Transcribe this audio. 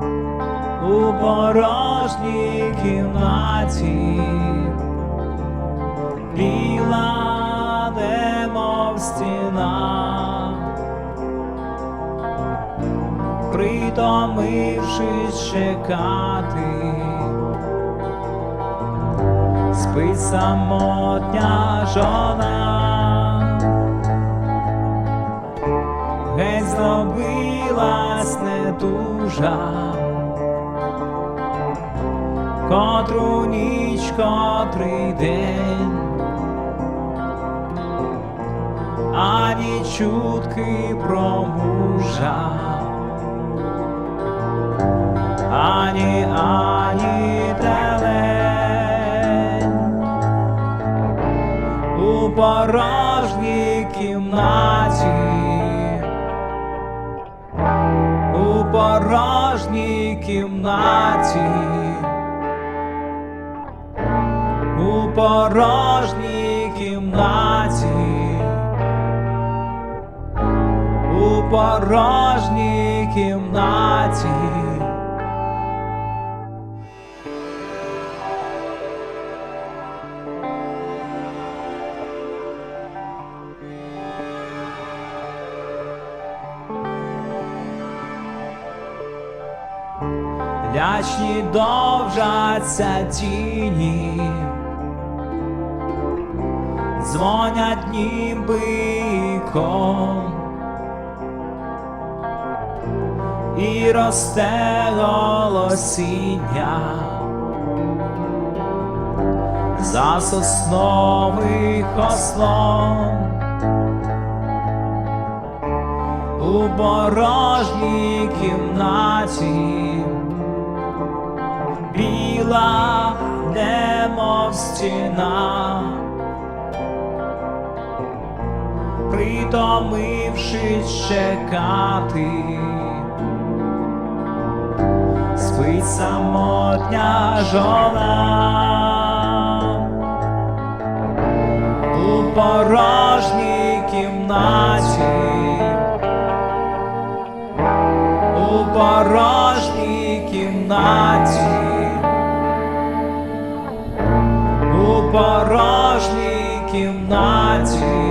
у порожній кімнаті, біла немов стіна, притомившись чекати, спить самотня жона. Геть здобилась недужа, котру ніч, котрий день, ані чутки про мужа, ані, ані телень у порожній кімнаті. Порожній кімнаті, у порожній кімнаті, у порожній кімнаті. Лячні довжаться тіні, дзвонять ніби ком, і росте голосіння. За сосновий ослом. У порожній кімнаті. Біла, немов стіна, притомившись чекати, спить самотня жона. У порожній кімнаті, у порожній кімнаті.